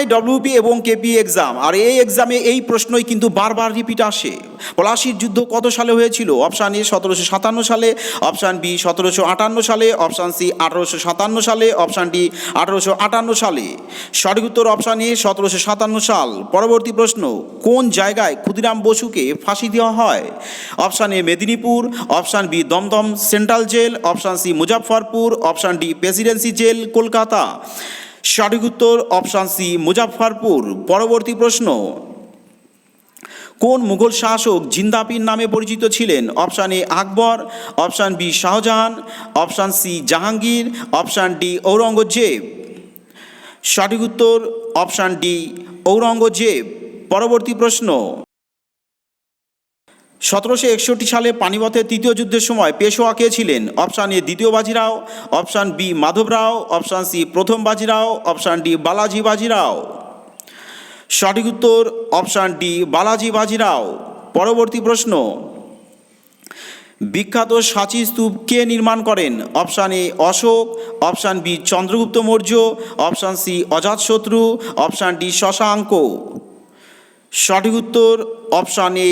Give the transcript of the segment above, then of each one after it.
নেই ডব্লিউপি এবং KP exam আর এই এক্সামে এই প্রশ্নই কিন্তু বারবার রিপিট আসে। পলাশির যুদ্ধ কত সালে হয়েছিল? অপশান এ সতেরোশো সাতান্ন সালে অপশান বি সতেরোশো আটান্ন সালে অপশান সি আঠারোশো সাতান্ন সালে অপশান ডি আঠারোশো আটান্ন সালে। সঠিক উত্তর অপশান এ সতেরোশো সাতান্ন সাল। পরবর্তী প্রশ্ন, কোন জায়গায় ক্ষুদিরাম বসুকে ফাঁসি দেওয়া হয়? Option A Medinipur option B Dum Dum central jail option C Muzaffarpur option D presidency jail, Kolkata. সঠিক উত্তর অপশান সি মুজাফফরপুর। পরবর্তী প্রশ্ন, কোন মুঘল শাসক জিন্দাপির নামে পরিচিত ছিলেন? Option A Akbar option B Shah Jahan option C Jahangir option D Aurangzeb. সঠিক উত্তর অপশান ডি ঔরঙ্গজেব। পরবর্তী প্রশ্ন সতেরোশো একষট্টি সালে পানিপথের তৃতীয় যুদ্ধের সময় পেশোয়া কে ছিলেন? অপশান এ দ্বিতীয় Bajirao. Option B Madhavrao. Option C প্রথম Bajirao. Option D Balaji Bajirao. সঠিক উত্তর অপশান ডি বালাজি বাজিরাও। পরবর্তী প্রশ্ন। বিখ্যাত সাঁচি স্তূপ কে নির্মাণ করেন? Option A Ashoka. Option B Chandragupta Maurya. Option C Ajatashatru option D Shashanka. সঠিক উত্তর অপশান এ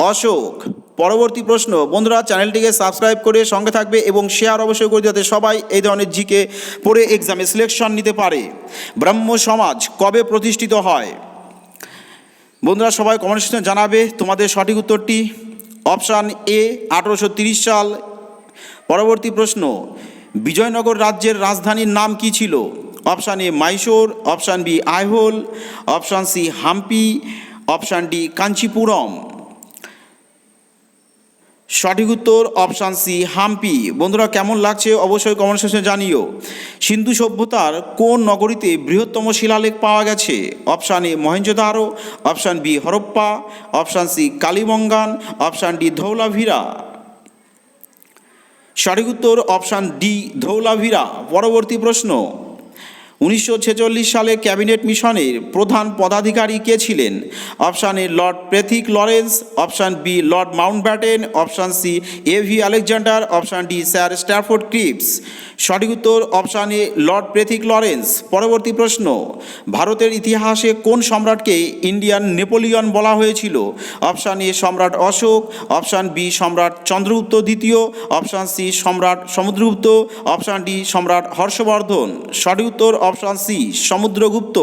অশোক, পরবর্তী প্রশ্ন। বন্ধুরা, চ্যানেলটিকে সাবস্ক্রাইব করে সঙ্গে থাকবে এবং শেয়ার অবশ্যই করে যাতে সবাই এই ধরনের জিকে পড়ে এক্সামে সিলেকশন নিতে পারে। ব্রহ্ম সমাজ কবে প্রতিষ্ঠিত হয়? বন্ধুরা, সবাই কমেন্ট সেকশনে জানাবে তোমাদের সঠিক উত্তরটি। অপশান এ আঠেরোশো সাল। পরবর্তী প্রশ্ন, বিজয়নগর রাজ্যের রাজধানীর নাম কি ছিল? Option A Mysore option B Aihole option C Hampi option D Kanchipuram সঠিক উত্তর অপশান সি, হাম্পি। বন্ধুরা, কেমন লাগছে অবশ্যই কমেন্ট সেকশনে জানিও। সিন্ধু সভ্যতার কোন নগরীতে বৃহত্তম শিলালেখ পাওয়া গেছে? Option A, Mohenjodaro, option B, Harappa, option C, Kalibangan, option D, Dholavira. সঠিক উত্তর অপশান ডি, ধৌলাভিরা। পরবর্তী প্রশ্ন। উনিশশো ছেচল্লিশ সালে ক্যাবিনেট মিশনের প্রধান পদাধিকারী কে ছিলেন? Option A Lord Pethick Lawrence, option B Lord Mountbatten option C A V Alexander, option D Sir Stafford Cripps. সঠিক উত্তর option A Lord Pethick Lawrence. পরবর্তী প্রশ্ন, ভারতের ইতিহাসে কোন সম্রাটকে ইন্ডিয়ান নেপোলিয়ন বলা হয়েছিল? অপশান এ সম্রাট অশোক, অপশান বি সম্রাট চন্দ্রগুপ্ত দ্বিতীয়, অপশান সি সম্রাট সমুদ্রগুপ্ত, অপশান ডি সম্রাট হর্ষবর্ধন। সঠিক উত্তর অপশান সি সমুদ্রগুপ্ত।